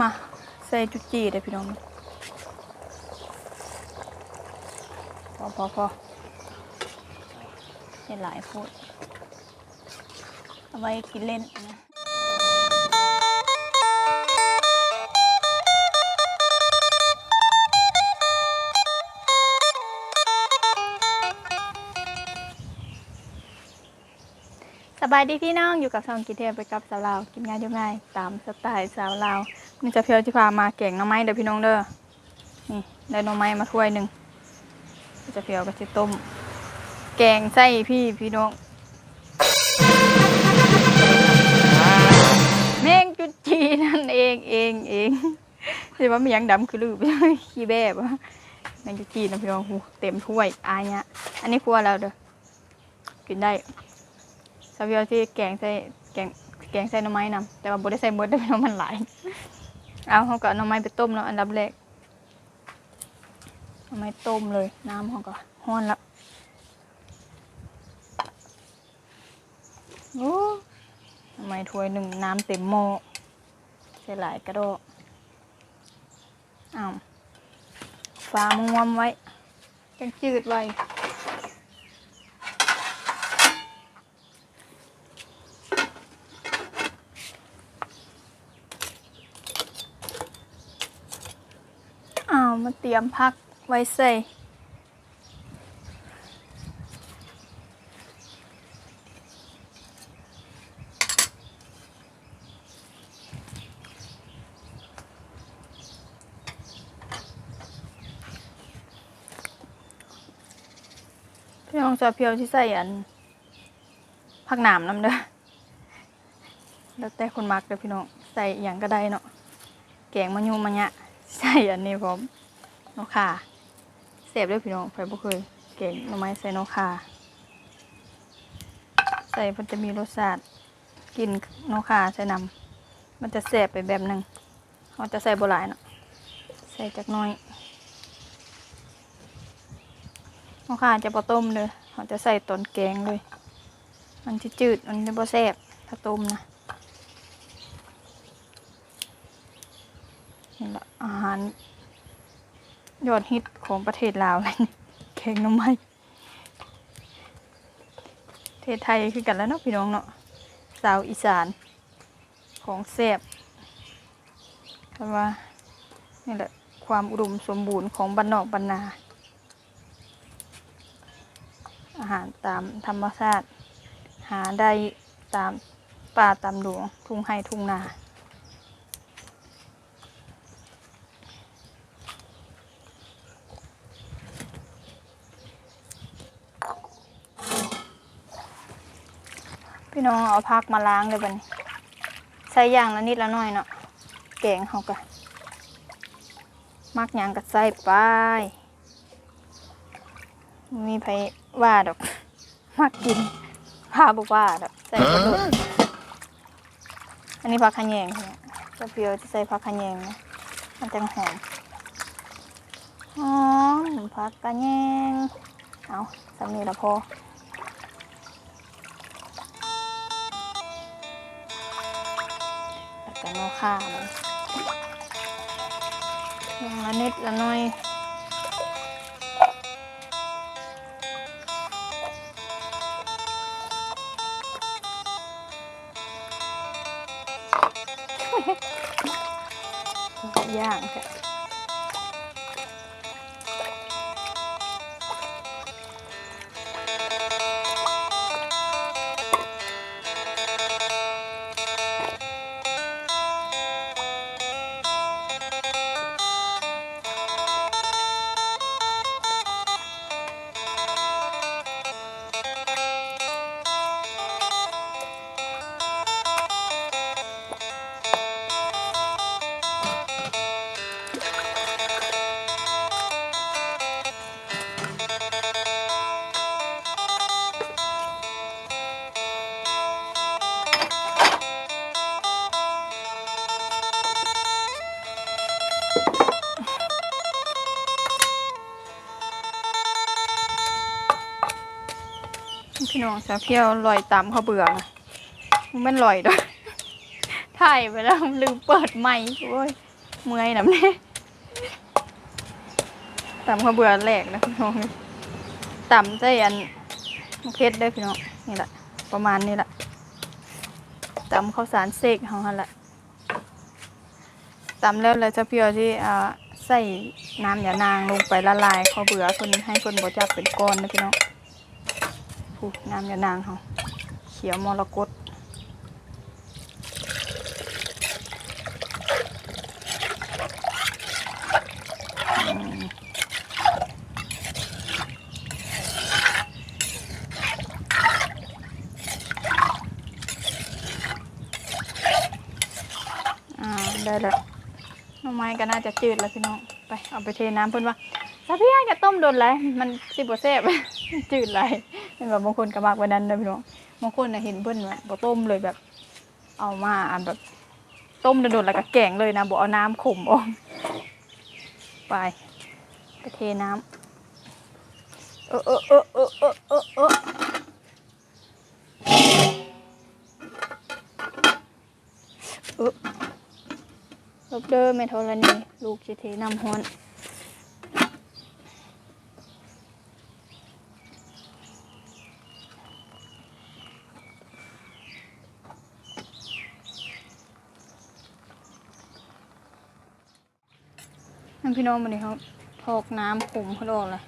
มาใส่จุจีได้อพี่น้องพอพอพออย่หลายพูดเอาไว้กินเล่นนะสบายดีพี่น้องอยู่กับซองกินเทพไปกับสาวลาวกินง่ายยู่ง่ายตามสไตล์สาวลาว มีจะเพียวที่พามาแกงน่อไม้เด้อพี่น้องเด้อ นี่ได้น่อไม้มาถ้วยหนึ่งจะเพียวก็จะต้ม แกงไส้พี่พี่น้องแมงจุดจีนั่นเองเองเองแต่ว่ามียังดำคือลืบขี้แบบวะแมงจุดจีนะพี่น้องหูเต็มถ้วยอายเนี่ยอันนี้ครัวแล้วเด้อ กินได้ซาเวียวที่แกงใส่แกงแกงใส่น่อไม้นำแต่ว่าบ่ได้ใส่หมดได้เพราะมันหลาย เอาเขาก็เอาหน่อไม้ไปต้มเนาะอันดับแรกหน่อไม้ต้มเลย น้ำเขาก็ห้อนละโอ้หน่อไม้ถ้วยหนึ่งน้ำเต็มหม้อใส่หลายกระโดดอ้าวฟ้ามงวมไว้จังจืดไว้ อ้าวมา เตรียมพักไว้ใส่พี่น้องจะเพียวที่ใส่อันผักหนามน้ำเด้อ แล้วแต่คนมักเด้อพี่น้อง ใส่อย่างก็ได้เนาะ แกงมะยูมะยะใส่อันนี้พร้อม นกข่าเสียบด้วยพี่น้องไฟบ่เคยเก่งหน่อไม้ใส่นกข่าใส่มันจะมีรสชาติกลินนกข่าใส่นำมันจะเสียบไปแบบหนึ่งเขาจะใส่โบหลายเนาะใส่จักน้อยนกข่าจะปต้มเลยเขาจะใส่ตอนแกงเลย มันจะจืดมันจะบ่แซ่บถ้าต้มนะนี่แหละอาหาร ยอดฮิตของประเทศลาวเลยนี่แกงน้ำไม้ประเทศไทยคือกันแล้วเนาะพี่น้องเนาะสาวอีสานของแซ่บแต่ว่านี่แหละความอุดมสมบูรณ์ของบ้านนอกบ้านนา อาหารตามธรรมชาติ หาได้ตามป่าตามหลวงทุ่งไร่ทุ่งนา น้องเอาพักมาล้างเลยบัดนใส่อย่างละนิดละหน่อยเนาะแกงเขากะมักหยังก็ใส่ไปบ่มีไผว่าดอกมักกินพาบอกว่าดอกใส่กระโดดอันนี้ผักขะแยงเนี่ยจะเปรียวจะใส่ผักขะแยงนะมันจะหอมหอมผักกะแยงเอาสามีละพอ แล้วก็นอข้ามันอย่างละนิดละหน้อยย่างค่ะ พี่น้องสาวเพียวลอยตามเขาเบื่อมันลอยด้วยถ่ายไปแล้วลืมเปิดไมค์โอ้ยเมื่อยน้ำเนี่ยตำข้าวเบื่อแหลกนะพี่น้องตำใจอันมะเขือได้พี่น้องนี่แหละประมาณนี้แหละตำข้าวสารเสกของเขาแหละตำแล้วเราจะเพียวที่อ่าใส่น้ำยานางลงไปละลายข้าวเบื่อคนให้คนบดจับเป็นก้อนนะพี่น้อง ผูน้ำยานางเขาเขียวมรกตอ่าได้แล้วน้ำไม้ก็น่าจะจืดแล้วพี่น้องไปเอาไปเทน้ำเพิ่นว่าถ้าพี่ให้จะต้มโดนไรมันสิบ่แซ่บจืดไร เห็นแบบบางคนก็มากวันนั้นนะพี่น้องบางคนน่ะเห็นเพื่นแบบบ่ต้มเลยแบบ เอามาอันแบบ ต้มโดดๆแล้วก็แกงเลยนะบอกเอาน้ำขมออกไปไปเทน้ำเออเออเออเออเออเออเออลบเด้อเม่ทรณีลูกจะเทน้ำฮ้อน น้พี่น้องมันนี่เขาทอกน้ำขุมเขาโดนเลย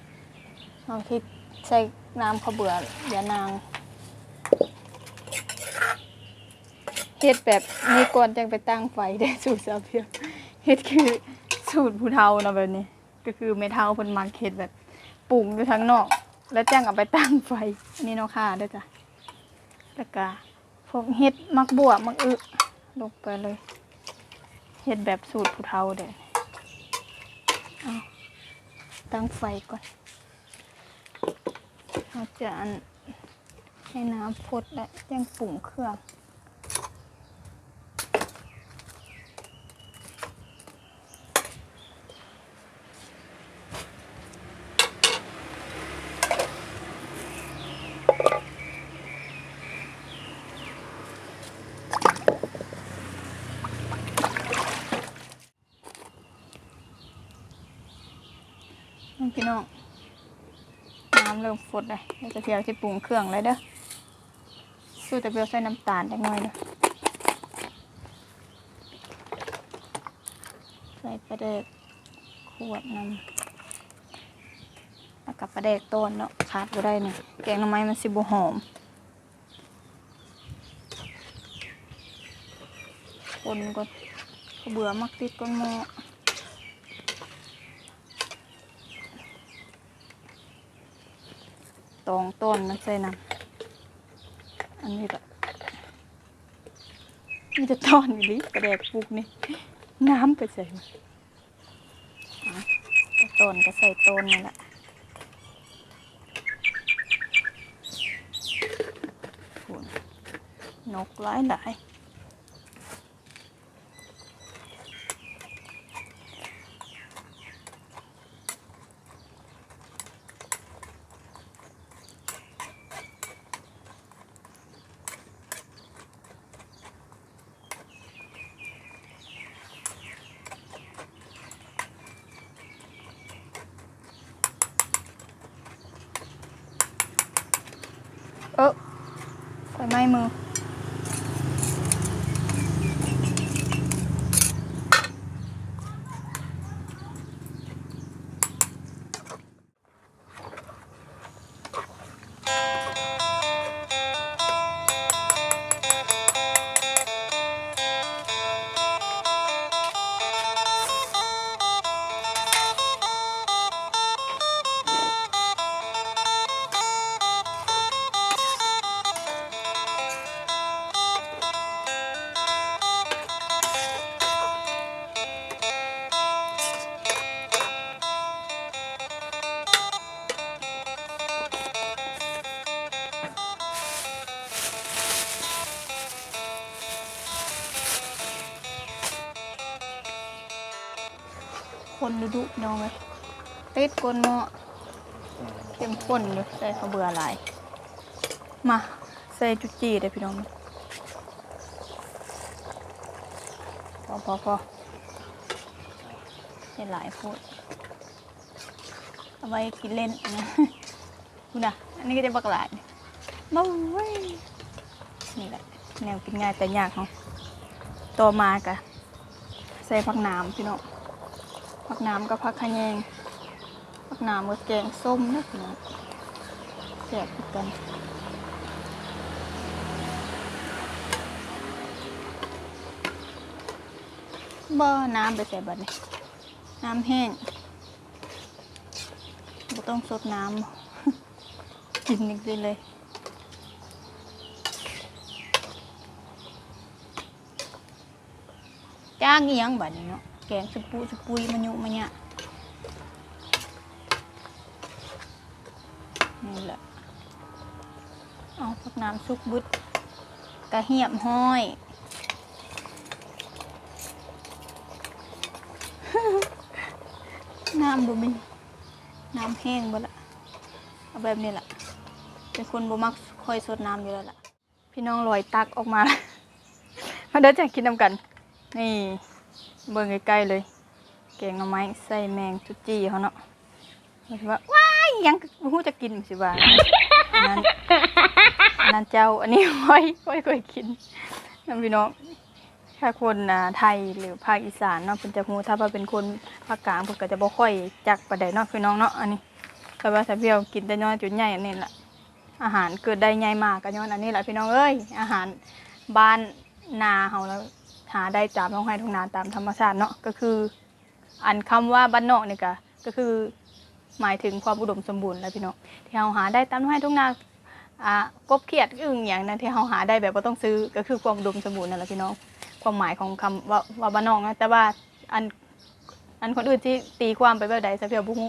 เอาที่ใส่น้ำเขาวเบื่อเดี๋ยวนางเฮ็ดแบบนี้ก่อนจังไปตั้งไฟได้สูตรซาเพียเฮ็ดคือสูตรผู้เฒ่าเนาะแบบนี้ ก็คือแม่เฒ่าเพิ่นมักเฮ็ดแบบปรุงอยู่ทั้งนอก แล้วจ้างเอาไปตั้งไฟอันนี้เนาะค่ะเด้จ้ะแล้วก็พวกเฮ็ดมักบวมักอึลงไปเลยเฮ็ดแบบสูตรผู้เฒ่าเด้ เอาตั้งไฟก่อนเราจะอันให้น้ำพดและจ้งปรุงเครื่อง พี่น้องน้ำเริ่มฟดเลยเราจะเพียวที่ปรุงเครื่องเลยเด้อสู้แต่เพียวใส่น้ำตาลได้หน่อยเด้อใส่ปลาเด็กขวดน้ำแล้วกับปลาเดกต้นเนาะขาดก็ได้เนี่ยแกงหน่อไม้มันสิบหอมคนก็เบื่อมักติดก้นหม้อ ตองต้นมันใส่น้ำอันนี้ก็มีแต่ต้อนอยู่ดิกระแดกปลูกนี่ น้ำไปใส่มาอะต้นก็ใส่ต้นนี่แหละนกหลายหลาย ไหม้มือ คนดุดุๆน้องเลยติดก้นหม้อเข้มข้นอยู่ใส่ข้าวเบื่อหลายมาใส่จุจีได้พี่น้องพอพอพอส่หลายโพดเอาไว้กินเล่นนะคุณอะอันนี้ก็จะบักหลายมาเว้ยนี่แหละแนวกินง่ายแต่ยากเนาะต่อมากะใส่ผักน้ำพี่น้อง ผักน้ำกับผักขะแยงผักน้ำกับแกงส้มนะพี่น้องแซ่บคือกันบ่น้ำไปใส่บัดนี้น้ำแห้งบ่ต้องสดน้ำกินนิดเดียวเลยจ้างอียงบัดนี้เนาะ แกงสุปุสุปุยมันยุมันเนี่ยนี่แหละเอาพักน้ำซุกบุดกระเหียบห้อยน้ำบ่มีน้ำแห้งบ่ละเอาแบบนี้ละเป็นคนบ่มักค่อยสดน้ำอยู่แล้วล่ะ พี่น้องลอยตักออกมามาเดี๋ยวจะกินน้ำกัน นี่ เบิ่งใกล้ๆเลยแกงหน่อไม้ใส่แมงจุจี้เขาเนาะว่าสิว่าว้ายยังบ่ฮู้จะกินสิว่าอันนั้นอันนั้นเจ้าอันนี้ค่อยค่อยค่อยกินน้องพี่น้องถ้าคนอ่าไทยหรือภาคอีสานเนาะเพิ่นจะฮู้ถ้าว่าเป็นคนภาคกลางเพิ่นก็จะบ่ค่อยจักปานใดเนาะพี่น้องเนาะอันนี้แต่ว่าถ้าเพียวกินแต่น้อยจุดใหญ่อันนี้ล่ะอาหารเกิดได้ใหญ่มากก็ย้อนอันนี้แหละพี่น้องเอ้ยอาหารบ้านนาเฮาแล้ว หาได้ตามท้องไร่ท้องนาตามธรรมชาติเนาะก็คือ อันคำว่าบ้านนอกเนี่ก็ก็คือหมายถึงความอุดมสมบูรณ์แหล้วพี่น้องที่เฮาหาได้ตามท้องไร่ท้องนาอ่ากบเขียดอึ่งอย่างนั้นที่เฮาหาได้แบบบ่ต้องซื้อก็คือความอุดมสมบูรณ์นั่นแหละพี่น้องความหมายของคำว่าว่าบ้านนอกนะแต่ว่าอันอันคนอื่นที่ตีความไปแบบใดสะเพียวบุ้ง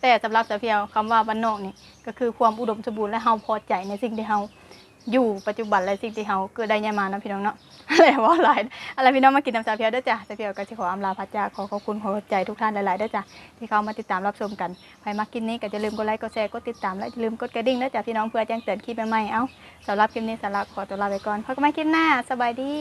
แต่สำหรับสะเพียวคำว่าบ้านนอกนี่ก็คือความอุดมสมบูรณ์และเฮาพอใจในสิ่งที่เฮา อยู่ปัจจุบันและสิ่งที่เฮาเกิดได้ยามานะพี่น้องเนาะอะไรว่าหลายอะไรพี่น้องมากินน้ำสาเพียวด้อจ้ะสะเพียวก็จะขออำลาพระเจ้าขอขอบคุณขอขอบใจทุกท่านหลายๆด้อจ้ะที่เข้ามาติดตามรับชมกันใครมากินนี้ก็อย่าลืมกดไลค์กดแชร์กดติดตามและอย่าลืมกดกระดิ่งด้อจ้ะพี่น้องเพื่อแจ้งเตือนคลิปใหม่ๆเอ้าสำหรับคลิปนี้สาระขอตัวลาไปก่อนพบกันใหม่คลิปหน้าสบายดี